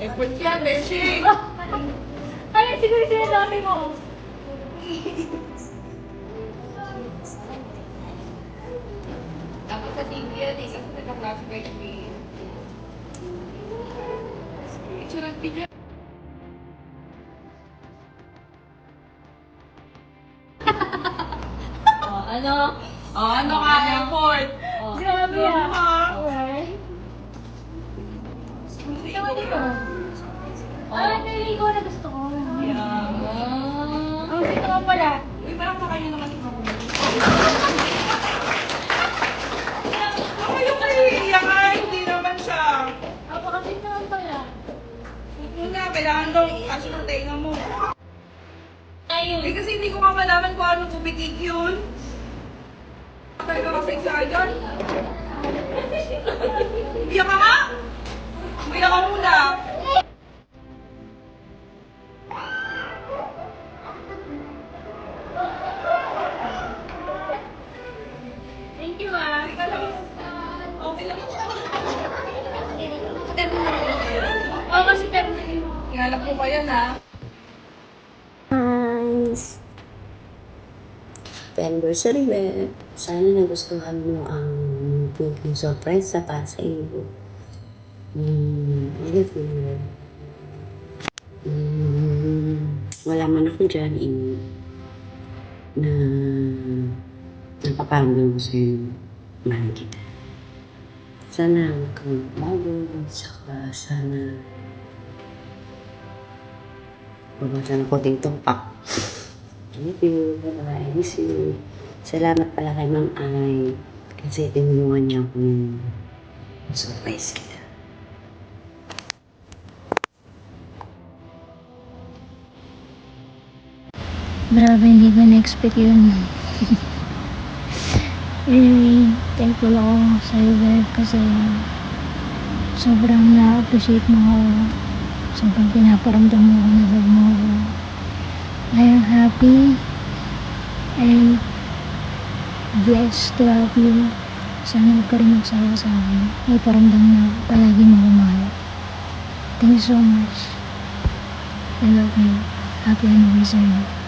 Effort yan, Beshi. Ay, siguro sinasabi mo. Dapat sa TV yan eh, kasi me. Itsura niya. Oh, ano? Oh, ano ka, effort? Oh. Grabe ah. Ah. Alright. Naman dito. Oh. Ah, naligo na gusto ko. Yeah. Ka pala. Uy, parang sa kanya naman ito. Ako yung naiiyak ay, hindi naman siya. Ah, bakit naman pala? Yun nga, kailangan daw mo. Ayun. Eh kasi hindi ko nga malaman kung anong kubitig yun. Patay ka kasi sa ayan. Iyak ka nga! Iyak ka muna! Oh, kasi pero Ingalap mo pa yan ha. Happy anniversary, Beth. Sana nagustuhan mo ang pinking surprise sa para sa iyo. Hmm, ulit mo. Hmm, wala man ako dyan eh, na napaparamdam ko sa'yo, mahal kita. Sana magbago, saka sana Babasan ko dito pak. Thank you. Bye-bye. Miss you. Salamat pala kay Ma'am Ay. Kasi tinulungan niya akong surprise kita. Grabe, hindi ko na-expect yun. Anyway, thankful ako sa iyo, Bev, kasi sobrang na-appreciate mo ako. Sobrang pinaparamdam mo ako na love mo ako. I am happy and blessed to have you. Sana huwag ka rin magsawa sa akin. Iparamdam na palagi mo ako mahal. Thank you so much. I love you. Happy anniversary.